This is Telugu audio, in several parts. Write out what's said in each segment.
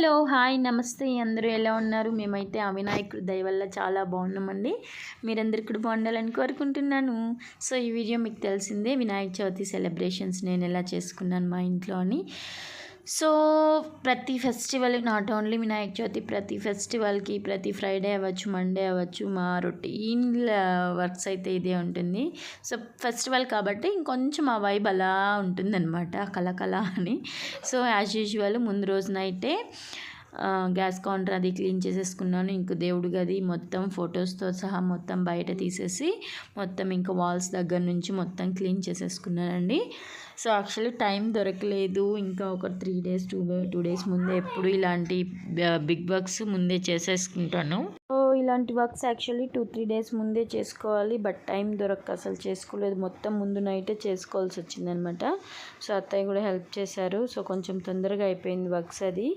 హలో హాయ్ నమస్తే. అందరూ ఎలా ఉన్నారు? మేమైతే ఆ వినాయకుడి దయ వల్ల చాలా బాగున్నామండి. మీరందరు కూడా బాగుండాలని కోరుకుంటున్నాను. సో ఈ వీడియో మీకు తెలిసిందే వినాయక చవితి సెలబ్రేషన్స్ నేను ఎలా చేసుకున్నాను మా ఇంట్లో అని సో ప్రతి festival not only Vinayaka Chavithi ప్రతి ఫెస్టివల్కి ప్రతి ఫ్రైడే అవ్వచ్చు మండే అవ్వచ్చు మా రొటీన్ వర్క్స్ అయితే ఇదే ఉంటుంది. సో ఫెస్టివల్ కాబట్టి ఇంకొంచెం ఆ వైబ్ అలా ఉంటుందన్నమాట కలకల అని. సో యాజ్ యూజువల్ ముందు రోజునైతే గ్యాస్ కౌంటర్ అది క్లీన్ చేసేసుకున్నాను ఇంక దేవుడి గది మొత్తం ఫొటోస్తో సహా మొత్తం బయట తీసేసి మొత్తం ఇంకా వాల్స్ దగ్గర నుంచి మొత్తం క్లీన్ చేసేసుకున్నానండి. సో యాక్చువల్లీ టైం దొరకలేదు. ఇంకా ఒక three days two two days ముందే ఎప్పుడు ఇలాంటి బిగ్ వర్క్స్ ముందే చేసేసుకుంటాను. సో ఇలాంటి works actually two three days ముందే చేసుకోవాలి. బట్ టైం దొరక్క అసలు చేసుకోలేదు. మొత్తం ముందు నైటే చేసుకోవాల్సి వచ్చిందనమాట. సో అత్తయ్య కూడా హెల్ప్ చేశారు. సో కొంచెం తొందరగా అయిపోయింది వర్క్స్ అది.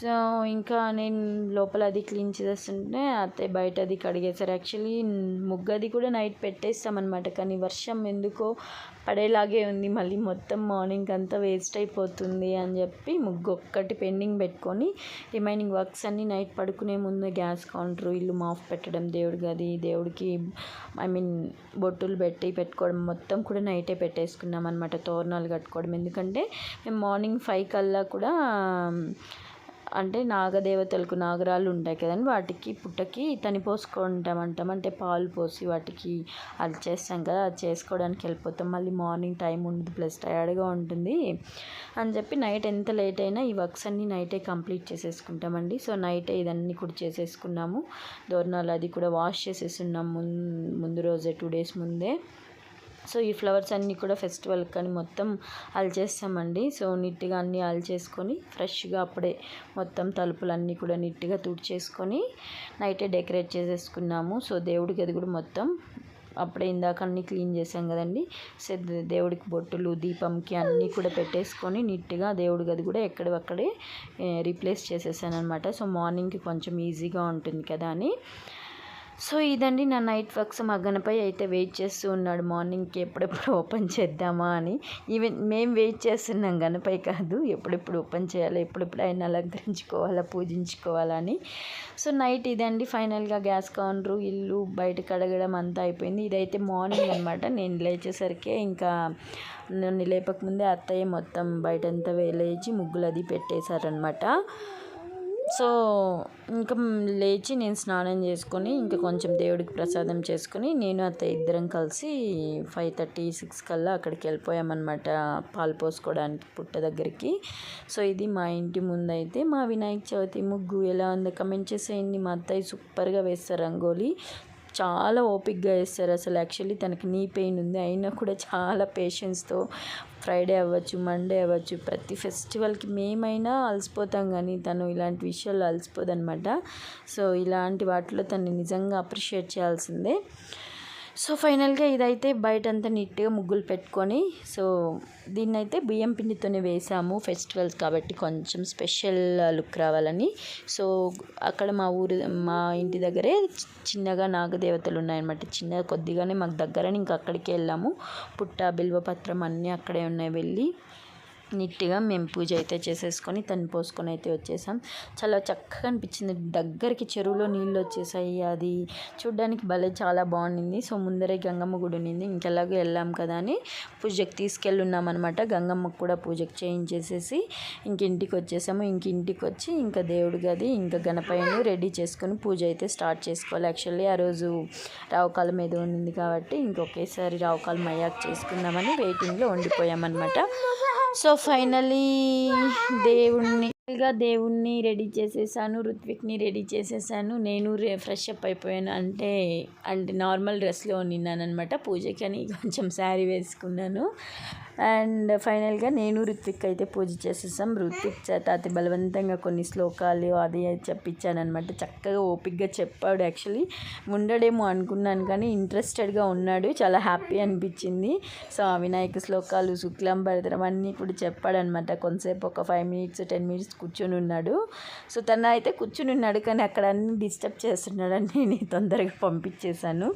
సో ఇంకా నేను లోపల అది క్లీన్ చేస్తుంటే అత్తయ్య బయట అది కడిగేశారు. యాక్చువల్లీ ముగ్గు అది కూడా నైట్ పెట్టేస్తామన్నమాట కానీ వర్షం ఎందుకో పడేలాగే ఉంది. మళ్ళీ మొత్తం మార్నింగ్ అంతా వేస్ట్ అయిపోతుంది అని చెప్పి ముగ్గు ఒక్కటి పెండింగ్ పెట్టుకొని రిమైనింగ్ వర్క్స్ అన్నీ నైట్ పడుకునే ముందు గ్యాస్ కౌంటర్ ఇల్లు మాఫ్ పెట్టడం దేవుడి గది దేవుడికి ఐ మీన్ బొట్టులు పెట్టి పెట్టుకోవడం మొత్తం కూడా నైటే పెట్టేసుకున్నాం అనమాట తోరణాలు కట్టుకోవడం. ఎందుకంటే మేము మార్నింగ్ ఫైవ్ కల్లా కూడా అంటే నాగదేవతలకు నాగరాలు ఉంటాయి కదండి వాటికి పుట్టకి తని పోసుకుంటామంటాం. అంటే పాలు పోసి వాటికి అది చేస్తాం కదా అది చేసుకోవడానికి వెళ్ళిపోతాం. మళ్ళీ మార్నింగ్ టైం ఉండదు ప్లస్ టయర్డ్గా ఉంటుంది అని చెప్పి నైట్ ఎంత లేట్ అయినా ఈ వర్క్స్ అన్నీ నైటే కంప్లీట్ చేసేసుకుంటామండి. సో నైటే ఇదన్నీ కూడా చేసేసుకున్నాము. దోరణాలు అది కూడా వాష్ చేసేసున్నాం ముందు రోజే టూ డేస్ ముందే. సో ఈ ఫ్లవర్స్ అన్నీ కూడా ఫెస్టివల్ కానీ మొత్తం అల్చేస్తామండి. సో నీట్గా అన్నీ అల్చేసుకొని ఫ్రెష్గా అప్పుడే మొత్తం తలుపులన్నీ కూడా నీట్గా తుడిచేసుకొని నైటే డెకరేట్ చేసేసుకున్నాము. సో దేవుడి గది కూడా మొత్తం అప్పుడే ఇందాక అన్నీ క్లీన్ చేసాం కదండి. సో దేవుడికి బొట్టులు దీపంకి అన్నీ కూడా పెట్టేసుకొని నీట్గా దేవుడి గది కూడా ఎక్కడక్కడే రీప్లేస్ చేసేసాను అనమాట సో మార్నింగ్కి కొంచెం ఈజీగా ఉంటుంది కదా అని. సో ఇదండి నా నైట్ వర్క్స్. మా గణపయ్య అయితే వెయిట్ చేస్తూ ఉన్నాడు. మార్నింగ్కి ఎప్పుడెప్పుడు ఓపెన్ చేద్దామా అని. ఈవెన్ మేము వెయిట్ చేస్తున్నాం గణపయ్య కాదు. ఎప్పుడెప్పుడు ఓపెన్ చేయాలి ఎప్పుడెప్పుడు ఆయన అలంకరించుకోవాలా పూజించుకోవాలని సో నైట్ ఇదండి. ఫైనల్గా గ్యాస్ కౌంటర్ ఇల్లు బయట కడగడం అంతా అయిపోయింది. ఇదైతే మార్నింగ్ అనమాట నేను లేచేసరికి ఇంకా నన్ను లేపకముందే అత్తయ్య మొత్తం బయటంతా వేలేచి ముగ్గులు అది పెట్టేశారనమాట సో ఇంకా లేచి నేను స్నానం చేసుకొని ఇంకా కొంచెం దేవుడికి ప్రసాదం చేసుకొని నేను అత్త ఇద్దరం కలిసి ఫైవ్ థర్టీ సిక్స్ కల్లా అక్కడికి వెళ్ళిపోయామన్నమాట పాలు పోసుకోవడానికి పుట్ట దగ్గరికి. సో ఇది మా ఇంటి ముందు అయితే మా వినాయక చవితి ముగ్గు. ఎలా ఉందో కమెంట్ చేసేయండి. మా అత్తయ్య సూపర్గా వేస్తారు రంగోలీ. చాలా ఓపిక్గా వేస్తారు అసలు. యాక్చువల్లీ తనకి నీ పెయిన్ ఉంది అయినా కూడా చాలా పేషెన్స్తో ఫ్రైడే అవ్వచ్చు మండే అవ్వచ్చు. ప్రతి ఫెస్టివల్కి మేమైనా అలసిపోతాం కానీ తను ఇలాంటి విషయాలు అలసిపోదనమాట సో ఇలాంటి వాటిలో తను నిజంగా అప్రిషియేట్ చేయాల్సిందే. సో ఫైనల్గా ఇదైతే బయట అంతా నీట్గా ముగ్గులు పెట్టుకొని సో దీన్నైతే బియ్యం పిండితోనే వేసాము ఫెస్టివల్స్ కాబట్టి కొంచెం స్పెషల్ లుక్ రావాలని. సో అక్కడ మా ఊరు మా ఇంటి దగ్గరే చిన్నగా నాగదేవతలు ఉన్నాయన్నమాట. చిన్న కొద్దిగానే మాకు దగ్గరని ఇంకా అక్కడికి వెళ్ళాము. పుట్ట బిల్వపత్రం అన్నీ అక్కడే ఉన్నాయి వెళ్ళి. నీట్గా మేము పూజ అయితే చేసేసుకొని తను పోసుకొని అయితే వచ్చేసాం. చాలా చక్కగా అనిపించింది. దగ్గరికి చెరువులో నీళ్ళు వచ్చేసాయి. అది చూడ్డానికి భలే చాలా బాగుండింది. సో ముందరే గంగమ్మ గుడి ఉండింది ఇంకెలాగో వెళ్ళాం కదా అని పూజకి తీసుకెళ్ళున్నాం అనమాట గంగమ్మకు కూడా పూజకి చేయించేసేసి ఇంక ఇంటికి వచ్చేసాము. ఇంక ఇంటికి వచ్చి ఇంకా దేవుడి గది ఇంకా గణపయ్యను రెడీ చేసుకొని పూజ అయితే స్టార్ట్ చేసుకోవాలి. యాక్చువల్లీ ఆ రోజు రావుకాలం ఏదో ఉంది కాబట్టి ఇంకొకేసారి రావుకాలం అయ్యాక చేసుకుందామని వెయిటింగ్లో ఉండిపోయామన్నమాట. సో ఫైనలీ దేవుణ్ణి దేవుణ్ణి రెడీ చేసేసాను ఋత్విక్ని రెడీ చేసేసాను. నేను ఫ్రెష్ అప్ అయిపోయాను. అంటే అంటే నార్మల్ డ్రెస్లో ఉన్నాను అనమాట పూజకి అని కొంచెం శారీ వేసుకున్నాను. అండ్ ఫైనల్గా నేను ఋత్విక్ అయితే పూజ చేసేసాం. ఋత్విక్ చేత అతి బలవంతంగా కొన్ని శ్లోకాలు అది చెప్పించాను అనమాట చక్కగా ఓపిక్గా చెప్పాడు యాక్చువల్లీ. ఉండడేమో అనుకున్నాను కానీ ఇంట్రెస్టెడ్గా ఉన్నాడు. చాలా హ్యాపీ అనిపించింది. సో ఆ వినాయక శ్లోకాలు శుక్లం భరతరం అన్నీ కూడా చెప్పాడనమాట కొంతసేపు ఒక ఫైవ్ మినిట్స్ టెన్ మినిట్స్ కూర్చొని ఉన్నాడు. సో తన అయితే కూర్చుని ఉన్నాడు కానీ అక్కడ అన్ని డిస్టర్బ్ చేస్తున్నాడని నేను తొందరగా పంపించేశాను.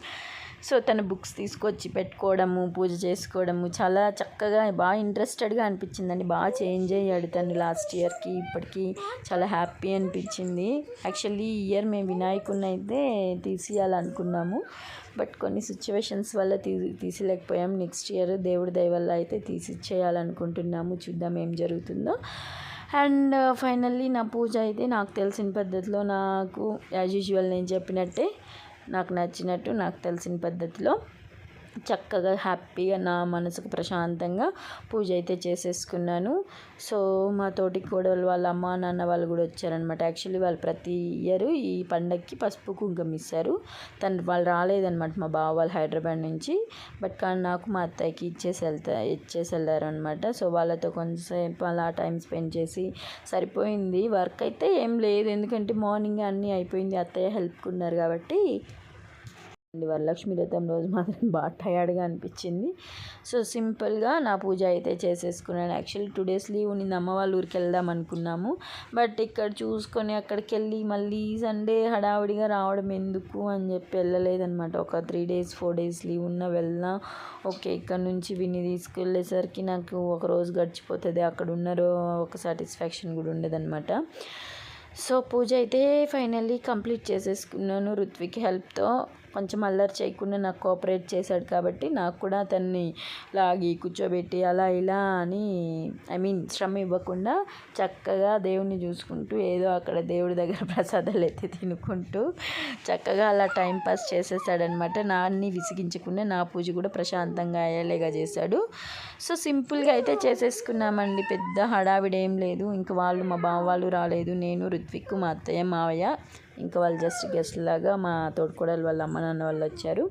సో తన బుక్స్ తీసుకొచ్చి పెట్టుకోవడము పూజ చేసుకోవడము చాలా చక్కగా బాగా ఇంట్రెస్టెడ్గా అనిపించిందండి. బాగా చేంజ్ అయ్యాడు తను లాస్ట్ ఇయర్కి ఇప్పటికీ చాలా హ్యాపీ అనిపించింది. యాక్చువల్లీ ఈ ఇయర్ మేము వినాయకుడిని అయితే తీసేయాలనుకున్నాము. బట్ కొన్ని సిచ్యువేషన్స్ వల్ల తీ తీసలేకపోయాం నెక్స్ట్ ఇయర్ దేవుడి దయ వల్ల అయితే తీసిచ్చేయాలనుకుంటున్నాము. చూద్దాం ఏం జరుగుతుందో. అండ్ ఫైనల్లీ నా పూజ అయితే నాకు తెలిసిన పద్ధతిలో నాకు యాజ్ యూజువల్ నేను చెప్పినట్టే నాకు నచ్చినట్టు నాకు తెలిసిన పద్ధతిలో చక్కగా హ్యాపీగా నా మనసుకు ప్రశాంతంగా పూజ అయితే చేసేసుకున్నాను. సో మా తోటి కోడలు వాళ్ళ అమ్మ నాన్న వాళ్ళు కూడా వచ్చారనమాట యాక్చువల్లీ వాళ్ళు ప్రతి ఇయర్ ఈ పండగకి పసుపు కుంకుమ ఇస్తారు. తను వాళ్ళు రాలేదనమాట మా బావ వాళ్ళు హైదరాబాద్ నుంచి. బట్ కానీ నాకు మా అత్తయ్యకి ఇచ్చేసి వెళ్తా ఇచ్చేసి వెళ్ళారనమాట సో వాళ్ళతో కొంచెంసేపు అలా టైం స్పెండ్ చేసి సరిపోయింది. వర్క్ అయితే ఏం లేదు. ఎందుకంటే మార్నింగ్ అన్నీ అయిపోయింది. అత్తయ్య హెల్ప్కున్నారు కాబట్టి వరలక్ష్మి వ్రతం రోజు మాత్రం బాగా టయర్డ్గా అనిపించింది. సో సింపుల్గా నా పూజ అయితే చేసేసుకున్నాను. యాక్చువల్లీ టూ డేస్ లీవ్ నిన్న అమ్మ వాళ్ళ ఊరికి వెళ్దాం అనుకున్నాము. బట్ ఇక్కడ చూసుకొని అక్కడికి వెళ్ళి మళ్ళీ సండే హడావుడిగా రావడం ఎందుకు అని చెప్పి వెళ్ళలేదనమాట ఒక three days four days leave ఉన్న వెళ్ళినా ఓకే ఇక్కడ నుంచి విని తీసుకెళ్ళేసరికి నాకు ఒక రోజు గడిచిపోతుంది. అక్కడ ఉన్నారో ఒక సాటిస్ఫాక్షన్ కూడా ఉండదన్నమాట. సో పూజ అయితే ఫైనల్లీ కంప్లీట్ చేసేసుకున్నాను ఋత్విక్ హెల్ప్తో కొంచెం అల్లరి చేయకుండా నాకు కోఆపరేట్ చేశాడు కాబట్టి నాకు కూడా అతన్ని లాగి కూర్చోబెట్టి అలా ఇలా అని ఐ మీన్ శ్రమ ఇవ్వకుండా చక్కగా దేవుణ్ణి చూసుకుంటూ ఏదో అక్కడ దేవుడి దగ్గర ప్రసాదాలు ఎత్తి తినుకుంటూ చక్కగా అలా టైం పాస్ చేసేసాడనమాట. నాన్ని విసిగించకుండా నా పూజ కూడా ప్రశాంతంగా అయ్యేలాగా చేశాడు. సో సింపుల్గా అయితే చేసేసుకున్నామండి. పెద్ద హడావిడి లేదు. ఇంకా వాళ్ళు మా బావ వాళ్ళు రాలేదు. నేను రుత్విక్ మా అత్తయ్య మావయ్య ఇంకా వాళ్ళు జస్ట్ గెస్ట్ లాగా మా తోడుకోడలు వాళ్ళ అమ్మ నాన్న వాళ్ళు వచ్చారు.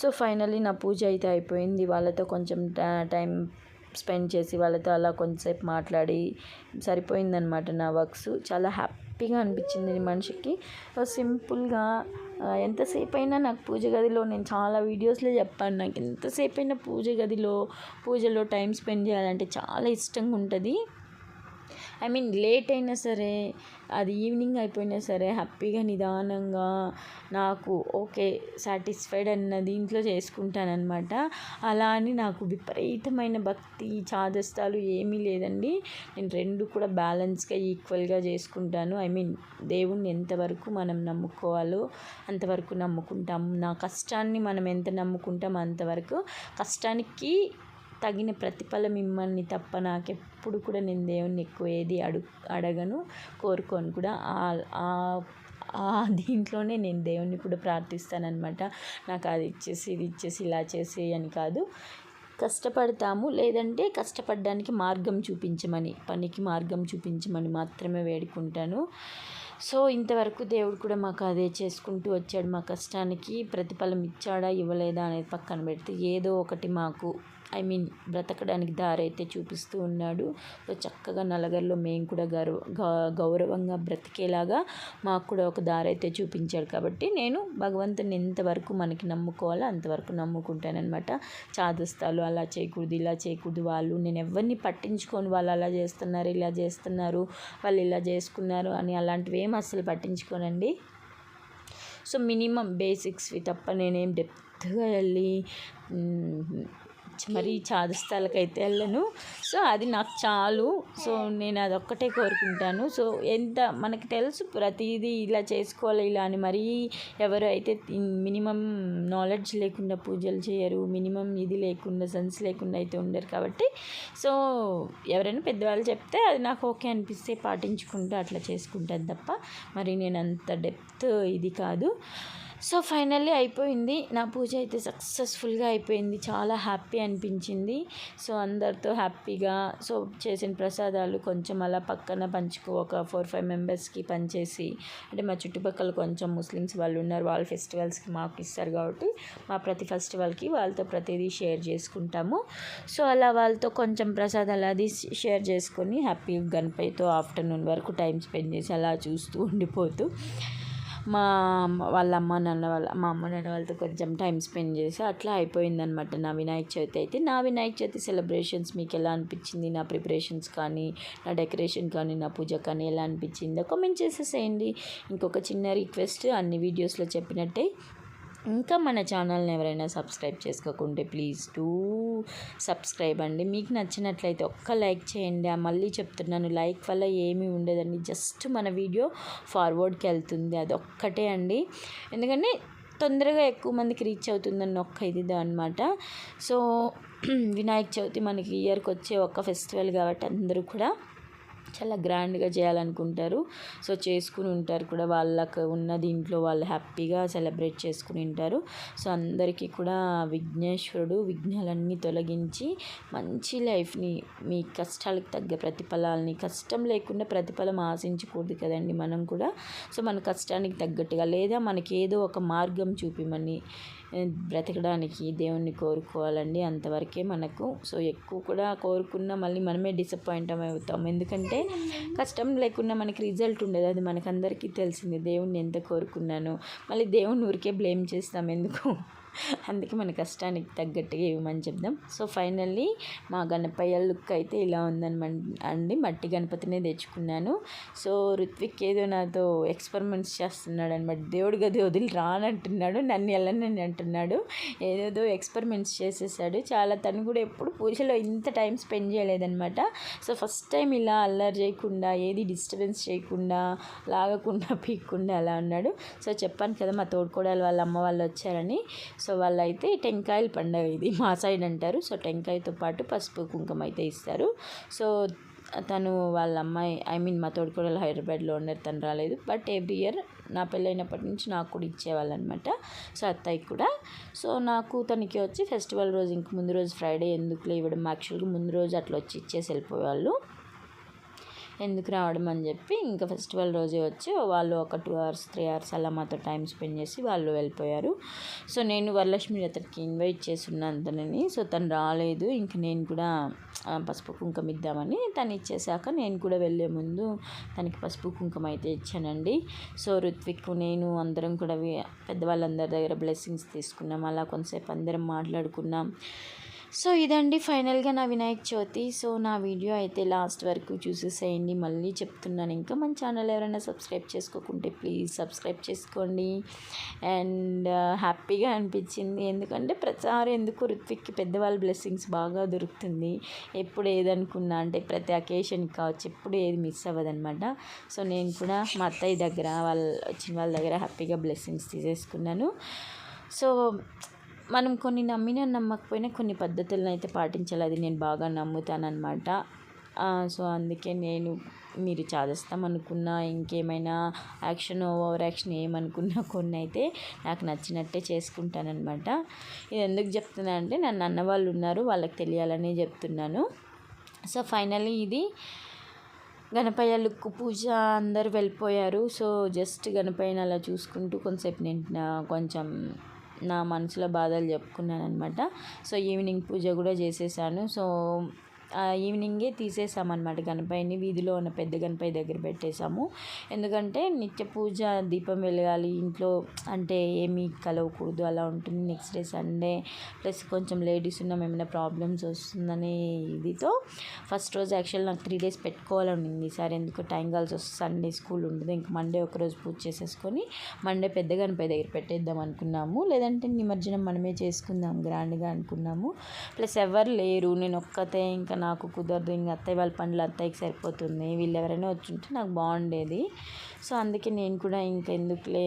సో ఫైనలీ నా పూజ అయితే అయిపోయింది. వాళ్ళతో కొంచెం టైం స్పెండ్ చేసి వాళ్ళతో అలా కొంచెంసేపు మాట్లాడి సరిపోయిందనమాట నా వర్క్స్. చాలా హ్యాపీగా అనిపించింది మనిషికి. సింపుల్గా ఎంతసేపు అయినా నాకు పూజ గదిలో నేను చాలా వీడియోస్లో చెప్పాను. నాకు ఎంతసేపు అయినా పూజ గదిలో పూజలో టైం స్పెండ్ చేయాలంటే చాలా ఇష్టంగా ఉంటుంది ఐ మీన్ లేట్ అయినా సరే అది ఈవినింగ్ అయిపోయినా సరే హ్యాపీగా నిదానంగా నాకు ఓకే సాటిస్ఫైడ్ అన్న దీంట్లో చేసుకుంటానన్నమాట. అలా అని నాకు విపరీతమైన భక్తి చాదస్తాలు ఏమీ లేదండి. నేను రెండు కూడా బ్యాలెన్స్గా ఈక్వల్గా చేసుకుంటాను. ఐ మీన్ దేవుణ్ణి ఎంతవరకు మనం నమ్ముకోవాలో అంతవరకు నమ్ముకుంటాం. నా కష్టాన్ని మనం ఎంత నమ్ముకుంటాం అంతవరకు కష్టానికి తగిన ప్రతిఫలం మిమ్మల్ని తప్ప నాకెప్పుడు కూడా నేను దేవుణ్ణి ఎక్కువ ఏది అడుగు అడగను కోరుకోను కూడా. ఆ దీంట్లోనే నేను దేవుణ్ణి కూడా ప్రార్థిస్తానమాట నాకు అది ఇచ్చేసి ఇది ఇచ్చేసి ఇలా చేసి అని కాదు. కష్టపడతాము లేదంటే కష్టపడడానికి మార్గం చూపించమని పనికి మార్గం చూపించమని మాత్రమే వేడుకుంటాను. సో ఇంతవరకు దేవుడు కూడా మాకు అదే చేసుకుంటూ వచ్చాడు. మా కష్టానికి ప్రతిఫలం ఇచ్చాడా ఇవ్వలేదా అనేది పక్కన పెడితే ఏదో ఒకటి మాకు ఐ మీన్ బ్రతకడానికి దారైతే చూపిస్తూ ఉన్నాడు. సో చక్కగా నలగర్లో మేము కూడా గౌరవ గౌరవంగా బ్రతికేలాగా మాకు కూడా ఒక దారి అయితే చూపించాడు కాబట్టి నేను భగవంతుని ఎంతవరకు మనకి నమ్ముకోవాలో అంతవరకు నమ్ముకుంటానమాట చాదస్తాలు అలా చేయకూడదు ఇలా చేయకూడదు వాళ్ళు. నేను ఎవరిని పట్టించుకొని వాళ్ళు అలా చేస్తున్నారు ఇలా చేస్తున్నారు వాళ్ళు ఇలా చేసుకున్నారు అని అలాంటివి ఏం అసలు పట్టించుకోనండి. సో మినిమం బేసిక్స్వి తప్ప నేనేం డెప్త్గా వెళ్ళి మరీ స్థలకైతే వెళ్ళను. సో అది నాకు చాలు. సో నేను అదొక్కటే కోరుకుంటాను. సో ఎంత మనకు తెలుసు ప్రతిదీ ఇలా చేసుకోవాలి ఇలా అని. మరీ ఎవరు అయితే మినిమం నాలెడ్జ్ లేకుండా పూజలు చేయరు మినిమం ఇది లేకుండా సెన్స్ లేకుండా అయితే ఉండరు కాబట్టి. సో ఎవరైనా పెద్దవాళ్ళు చెప్తే అది నాకు ఓకే అనిపిస్తే పాటించుకుంటూ అట్లా చేసుకుంటాను తప్ప మరి నేను అంత డెప్త్ ఇది కాదు. సో ఫైనల్లీ అయిపోయింది. నా పూజ అయితే సక్సెస్ఫుల్గా అయిపోయింది. చాలా హ్యాపీ అనిపించింది. సో అందరితో హ్యాపీగా సో చేసిన ప్రసాదాలు కొంచెం అలా పక్కన పంచుకో ఒక ఫోర్ ఫైవ్ మెంబర్స్కి పనిచేసి అంటే మా చుట్టుపక్కల కొంచెం ముస్లిమ్స్ వాళ్ళు ఉన్నారు. వాళ్ళ ఫెస్టివల్స్కి మాకు ఇస్తారు కాబట్టి మా ప్రతి ఫెస్టివల్కి వాళ్ళతో ప్రతిదీ షేర్ చేసుకుంటాము. సో అలా వాళ్ళతో కొంచెం ప్రసాదాలు అది షేర్ చేసుకొని హ్యాపీ గణపతితో ఆఫ్టర్నూన్ వరకు టైం స్పెండ్ చేసి అలా చూస్తూ ఉండిపోతూ మా వాళ్ళ అమ్మ నాన్న వాళ్ళ మా అమ్మ నాన్న వాళ్ళతో కొంచెం టైం స్పెండ్ చేసి అట్లా అయిపోయిందనమాట నా వినాయక చవితి అయితే. నా వినాయక చవితి సెలబ్రేషన్స్ మీకు ఎలా అనిపించింది? నా ప్రిపరేషన్స్ కానీ నా డెకరేషన్ కానీ నా పూజ కానీ ఎలా అనిపించిందో కామెంట్ చేసేసేయండి. ఇంకొక చిన్న రిక్వెస్ట్ అన్ని వీడియోస్లో చెప్పినట్టే ఇంకా మన ఛానల్ని ఎవరైనా సబ్స్క్రైబ్ చేసుకోకుంటే ప్లీజ్ డూ సబ్స్క్రైబ్ అండి. మీకు నచ్చినట్లయితే ఒక్క లైక్ చేయండి. మళ్ళీ చెప్తున్నాను లైక్ వల్ల ఏమీ ఉండదండి. జస్ట్ మన వీడియో ఫార్వర్డ్కి వెళ్తుంది. అది ఒక్కటే అండి. ఎందుకంటే తొందరగా ఎక్కువ మందికి రీచ్ అవుతుందని ఒక్క ఇది అనమాట సో వినాయక చవితి మనకి ఇయర్కి వచ్చే ఒక్క ఫెస్టివల్ కాబట్టి అందరూ కూడా చాలా గ్రాండ్గా చేయాలనుకుంటారు. సో చేసుకుని ఉంటారు కూడా. వాళ్ళకు ఉన్న దీంట్లో వాళ్ళు హ్యాపీగా సెలబ్రేట్ చేసుకుని ఉంటారు. సో అందరికీ కూడా విఘ్నేశ్వరుడు విఘ్నాలన్నీ తొలగించి మంచి లైఫ్ని మీ కష్టాలకు తగ్గ ప్రతిఫలాలని కష్టం లేకుండా ప్రతిఫలం ఆశించకూడదు కదండి మనం కూడా. సో మన కష్టానికి తగ్గట్టుగా లేదా మనకి ఏదో ఒక మార్గం చూపిమని బ్రతకడానికి దేవుణ్ణి కోరుకోవాలండి అంతవరకే మనకు. సో ఎక్కువ కూడా కోరుకున్నా మళ్ళీ మనమే డిసప్పాయింట్ అవుతాం. ఎందుకంటే కష్టం లేకుండా మనకి రిజల్ట్ ఉండదు. అది మనకందరికీ తెలిసింది. దేవుణ్ణి ఎంత కోరుకున్నాను. మళ్ళీ దేవుణ్ణి ఊరికే బ్లేమ్ చేస్తాం. ఎందుకు? అందుకే మన కష్టానికి తగ్గట్టుగా ఇవ్వమని చెప్దాం. సో ఫైనల్లీ మా గణపయ్య లుక్ అయితే ఇలా ఉందనమాట అండి. మట్టి గణపతినే తెచ్చుకున్నాను. సో ఋత్విక్ ఏదో నాతో ఎక్స్పెరిమెంట్స్ చేస్తున్నాడు అనమాట దేవుడు గది వదిలి రానంటున్నాడు నన్ను వెళ్ళనని అంటున్నాడు. ఏదేదో ఎక్స్పెరిమెంట్స్ చేసేసాడు. చాలా తను కూడా ఎప్పుడు పూజలో ఇంత టైం స్పెండ్ చేయలేదనమాట. సో ఫస్ట్ టైం ఇలా అల్లరి చేయకుండా ఏది డిస్టర్బెన్స్ చేయకుండా లాగకుండా పీక్కుండా అలా ఉన్నాడు. సో చెప్పాను కదా మా తోడుకోడలు వాళ్ళ అమ్మ వాళ్ళు వచ్చారని. సో వాళ్ళైతే టెంకాయల పండగ ఇది. మా సైడ్ అంటారు. సో టెంకాయతో పాటు పసుపు కుంకుమ అయితే ఇస్తారు. సో తను వాళ్ళ అమ్మాయి ఐ మీన్ మా తోడుకోడలు హైదరాబాద్లో ఉన్నారు. తను రాలేదు. బట్ ఎవ్రీ ఇయర్ నా పెళ్ళైనప్పటి నుంచి నాకు కూడా ఇచ్చేవాళ్ళు అనమాట సో అత్తయ్యకి కూడా. సో నాకు తనకి వచ్చి ఫెస్టివల్ రోజు ఇంక ముందు రోజు ఫ్రైడే ఎందుకులే ఇవ్వడం. యాక్చువల్గా ముందు రోజు అట్లా వచ్చి ఇచ్చేసి వెళ్ళిపోయేవాళ్ళు. ఎందుకు రావడం అని చెప్పి ఇంకా ఫెస్టివల్ రోజే వచ్చి వాళ్ళు ఒక టూ అవర్స్ త్రీ అవర్స్ అలా మాతో టైం స్పెండ్ చేసి వాళ్ళు వెళ్ళిపోయారు. సో నేను వరలక్ష్మి అతనికి ఇన్వైట్ చేస్తున్నాను తనని సో తను రాలేదు. ఇంక నేను కూడా పసుపు కుంకుమ ఇద్దామని తను ఇచ్చేసాక నేను కూడా వెళ్ళే ముందు తనకి పసుపు కుంకుమ అయితే ఇచ్చానండి. సో ఋత్విక్ నేను అందరం కూడా పెద్దవాళ్ళందరి దగ్గర బ్లెస్సింగ్స్ తీసుకున్నాం. అలా కొంతసేపు అందరం మాట్లాడుకున్నాం. సో ఇదండి ఫైనల్గా నా వినాయక చవితి. సో నా వీడియో అయితే లాస్ట్ వరకు చూసేసేయండి. మళ్ళీ చెప్తున్నాను. ఇంకా మన ఛానల్ ఎవరైనా సబ్స్క్రైబ్ చేసుకోకుంటే ప్లీజ్ సబ్స్క్రైబ్ చేసుకోండి. అండ్ హ్యాపీగా అనిపించింది. ఎందుకంటే ప్రతిసారి ఎందుకు ఋత్విక్కి పెద్దవాళ్ళ బ్లెస్సింగ్స్ బాగా దొరుకుతుంది. ఎప్పుడు ఏదనుకున్నా అంటే ప్రతి అకేషన్ కావచ్చు ఎప్పుడు ఏది మిస్ అవ్వదనమాట సో నేను కూడా మా అత్తయ్య దగ్గర వాళ్ళ వచ్చిన వాళ్ళ దగ్గర హ్యాపీగా బ్లెస్సింగ్స్ తీసేసుకున్నాను. సో మనం కొన్ని నమ్మినా నమ్మకపోయినా కొన్ని పద్ధతులను అయితే పాటించాలి. అది నేను బాగా నమ్ముతానమాట సో అందుకే నేను మీరు చాదిస్తామనుకున్నా ఇంకేమైనా యాక్షన్ ఓవర్ యాక్షన్ ఏమనుకున్నా కొన్ని అయితే నాకు నచ్చినట్టే చేసుకుంటానమాట ఇది ఎందుకు చెప్తున్నా అంటే నన్ను అన్న వాళ్ళు ఉన్నారు వాళ్ళకి తెలియాలని చెప్తున్నాను. సో ఫైనలీ ఇది గణపయ్య లుక్ పూజ అందరు వెళ్ళిపోయారు. సో జస్ట్ గణపయ్యని అలా చూసుకుంటూ కొంతసేపు నేను కొంచెం నా మనసులో బాధలు చెప్పుకున్నాను అనమాట సో ఈవినింగ్ పూజ కూడా చేసేసాను. సో ఈవినింగే తీసేసామన్నమాట గణపతిని వీధిలో ఉన్న పెద్ద గణపతి దగ్గర పెట్టేశాము. ఎందుకంటే నిత్య పూజ దీపం వెలగాలి ఇంట్లో అంటే ఏమీ కలవకూడదు అలా ఉంటుంది. నెక్స్ట్ డే సండే ప్లస్ కొంచెం లేడీస్ ఉన్నాం ఏమైనా ప్రాబ్లమ్స్ వస్తుందని ఇదితో ఫస్ట్ రోజు యాక్చువల్ నాకు త్రీ డేస్ పెట్టుకోవాలని ఉంది ఈసారి ఎందుకు టైం కలిసి వస్తుంది. సండే స్కూల్ ఉండదు. ఇంక మండే ఒకరోజు పూజ చేసేసుకొని మండే పెద్ద గణపతి దగ్గర పెట్టేద్దాం అనుకున్నాము. లేదంటే నిమజ్జనం మనమే చేసుకుందాం గ్రాండ్గా అనుకున్నాము. ప్లస్ ఎవరు లేరు. నేను ఒక్కతే. ఇంకా నాకు కుదరదు. ఇంక అత్తయ్య వాళ్ళ పనులు అత్తయ్యకి సరిపోతుంది. వీళ్ళు ఎవరైనా వచ్చుంటే నాకు బాగుండేది. సో అందుకే నేను కూడా ఇంకెందుకులే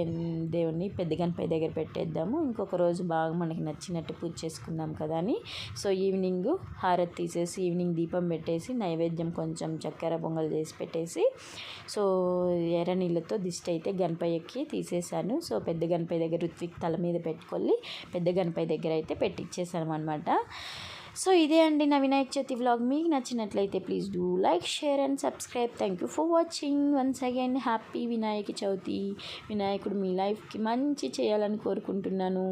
దేవుడిని పెద్ద గణపతి దగ్గర పెట్టేద్దాము. ఇంకొక రోజు బాగా మనకి నచ్చినట్టు పూజ చేసుకుందాం కదా అని. సో ఈవినింగ్ హారతి తీసేసి ఈవినింగ్ దీపం పెట్టేసి నైవేద్యం కొంచెం చక్కెర పొంగల్ చేసి పెట్టేసి సో ఎర్ర నీళ్ళతో దిష్టి అయితే గణపయ్యకి తీసేసాను సో పెద్ద గణపతి దగ్గర ఋత్విక్ తల మీద పెట్టుకొని పెద్ద గణపతి దగ్గర అయితే పెట్టించేసాను అనమాట సో ఇదే అండి నా వినాయక చవితి వ్లాగ్ మీకు నచ్చినట్లయితే please do like share and subscribe thank you for watching once again happy Vinayaka Chavithi. వినాయకుడు మీ లైఫ్కి మంచి చేయాలని కోరుకుంటున్నాను.